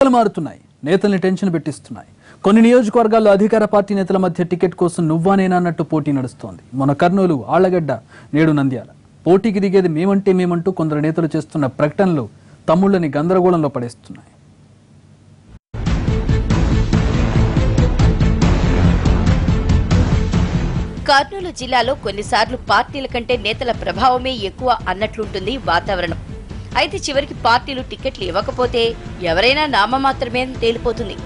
నేతలు మారుతున్నాయి. నేతల్ని టెన్షన్ పెట్టిస్తున్నాయి. కొన్ని నియోజకవర్గాల్లో అధికార పార్టీ నేతల మధ్య టికెట్ కోసం నువ్వా నేనా అన్నట్టు పోటీ నడుస్తోంది. మన కర్నూలు ఆళ్ళగడ్డ నేడు నంద్యాల. పోటీకి దిగేది మేమంటే మేమంటూ కొందరు నేతలు చేస్తున్న ప్రకటనలు తమ్ముళ్ళని గందరగోళంలో పడేస్తున్నాయి. కర్నూలు జిల్లాలో కొన్నిసార్లు పార్టీల కంటే నేతల ప్రభావమే ఎక్కువ అన్నట్లుంటుంది వాతావరణం. అయితే చివరికి పార్టీలు టికెట్లు ఇవ్వకపోతే ఎవరైనా నామమాత్రమే తేలిపోతుంది.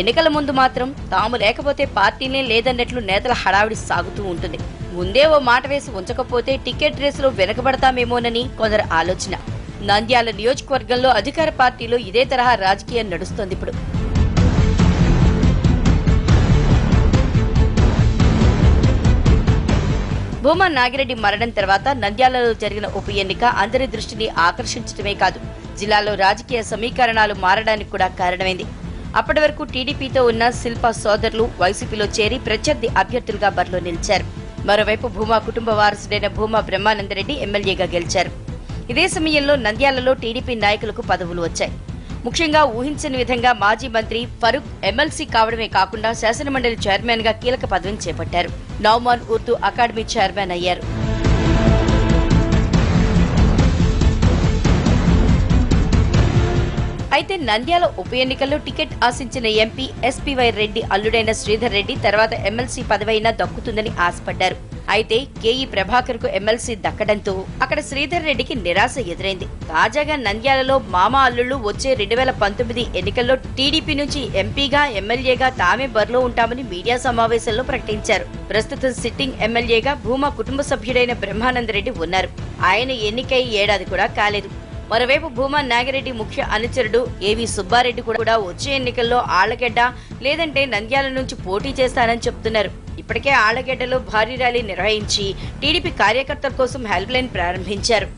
ఎన్నికల ముందు మాత్రం తాము లేకపోతే పార్టీనే లేదన్నట్లు నేతల హడావిడి సాగుతూ ఉంటుంది. ముందే ఓ మాట వేసి ఉంచకపోతే టికెట్ రేసులో వెనకబడతామేమోనని కొందరు ఆలోచన. నంద్యాల నియోజకవర్గంలో అధికార పార్టీలో ఇదే తరహా రాజకీయం నడుస్తోంది ఇప్పుడు. భూమా నాగిరెడ్డి మరణం తర్వాత నంద్యాలలో జరిగిన ఉప ఎన్నిక అందరి దృష్టిని ఆకర్షించడమే కాదు జిల్లాలో రాజకీయ సమీకరణాలు మారడానికి కూడా కారణమైంది. అప్పటి వరకు టీడీపీతో ఉన్న శిల్ప సోదరులు వైసీపీలో చేరి ప్రత్యర్థి అభ్యర్థులుగా బరిలో నిలిచారు. మరోవైపు భూమా కుటుంబ వారసుడైన భూమా బ్రహ్మానందరెడ్డి ఎమ్మెల్యేగా గెలిచారు. ఇదే సమయంలో నంద్యాలలో టీడీపీ నాయకులకు పదవులు వచ్చాయి. ముఖ్యంగా ఊహించని విధంగా మాజీ మంత్రి ఫరూక్ ఎమ్మెల్సీ కావడమే కాకుండా శాసనమండలి చైర్మన్గా కీలక పదవిని చేపట్టారు. నౌమాన్ ఉర్దూ అకాడమీ చైర్మన్ అయ్యారు. అయితే నంద్యాల ఉప ఎన్నికల్లో టికెట్ ఆశించిన ఎంపీ ఎస్పీవై రెడ్డి అల్లుడైన శ్రీధర్ రెడ్డి తర్వాత ఎమ్మెల్సీ పదవైనా దక్కుతుందని ఆశపడ్డారు. అయితే కేఈ ప్రభాకర్కు ఎమ్మెల్సీ దక్కడంతో అక్కడ శ్రీధర్ రెడ్డికి నిరాశ ఎదురైంది. తాజాగా నంద్యాలలో మామ అల్లుళ్ళు వచ్చే రెండు వేల పంతొమ్మిది ఎన్నికల్లో టీడీపీ నుంచి ఎంపీగా ఎమ్మెల్యేగా తామే బరిలో ఉంటామని మీడియా సమావేశంలో ప్రకటించారు. ప్రస్తుతం సిట్టింగ్ ఎమ్మెల్యేగా భూమా కుటుంబ సభ్యుడైన బ్రహ్మానంద రెడ్డి ఉన్నారు. ఆయన ఎన్నికై ఏడాది కూడా కాలేదు. మరోవైపు భూమా నాగిరెడ్డి ముఖ్య అనుచరుడు ఏవి సుబ్బారెడ్డి కూడా వచ్చే ఎన్నికల్లో ఆళ్ళగడ్డ లేదంటే నంద్యాల నుంచి పోటీ చేస్తానని చెప్తున్నారు. ఇప్పటికే ఆళ్ళగడ్డలో భారీ ర్యాలీ నిర్వహించి టీడీపీ కార్యకర్తల కోసం హెల్ప్ లైన్ ప్రారంభించారు.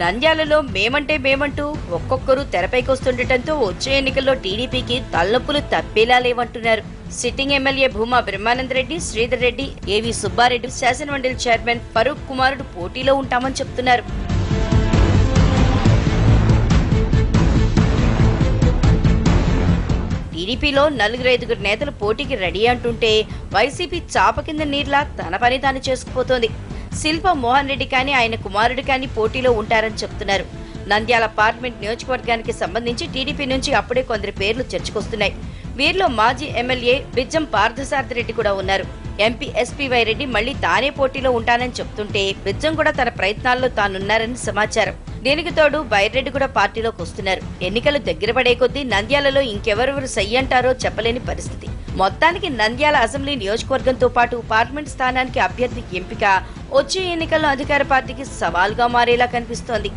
నంద్యాలలో మేమంటే మేమంటూ ఒక్కొక్కరు తెరపైకొస్తుండటంతో వచ్చే ఎన్నికల్లో టీడీపీకి తలనొప్పులు తప్పేలా లేవంటున్నారు. Sitting MLA Bhuma Brahmananda Reddy Sridhar Reddy AV Subba Reddy శాసనమండలి చైర్మన్ ఫరూక్ కుమారుడు పోటీలో ఉంటామని చెప్తున్నారు. టీడీపీలో నలుగురు ఐదుగురు నేతలు పోటీకి రెడీ అంటుంటే వైసీపీ చాప కింద నీర్లా తన పని తాను చేసుకుపోతోంది. శిల్ప మోహన్ రెడ్డి కానీ ఆయన కుమారుడు కానీ పోటీలో ఉంటారని చెప్తున్నారు. నంద్యాల అపార్ట్మెంట్ నియోజకవర్గానికి సంబంధించి టీడీపీ నుంచి అప్పుడే కొందరి పేర్లు చర్చకొస్తున్నాయి. వీరిలో మాజీ ఎమ్మెల్యే బిజ్జం పార్థసారథి రెడ్డి కూడా ఉన్నారు. ఎంపీ ఎస్పీవై రెడ్డి మళ్ళీ తానే పోటీలో ఉంటానని చెప్తుంటే బిజ్జం కూడా తన ప్రయత్నాల్లో తానున్నారని సమాచారం. దీనికి తోడు? బైరెడ్డి కూడా పార్టీలోకి వస్తున్నారు. ఎన్నికలు దగ్గర పడే కొద్దీ నంద్యాలలో ఇంకెవరెవరు సై అంటారో చెప్పలేని పరిస్థితి. మొత్తానికి నంద్యాల అసెంబ్లీ నియోజకవర్గంతో పాటు పార్లమెంట్ స్థానానికి అభ్యర్థి ఎంపిక వచ్చే ఎన్నికల్లో అధికార పార్టీకి సవాల్గా మారేలా కనిపిస్తోంది.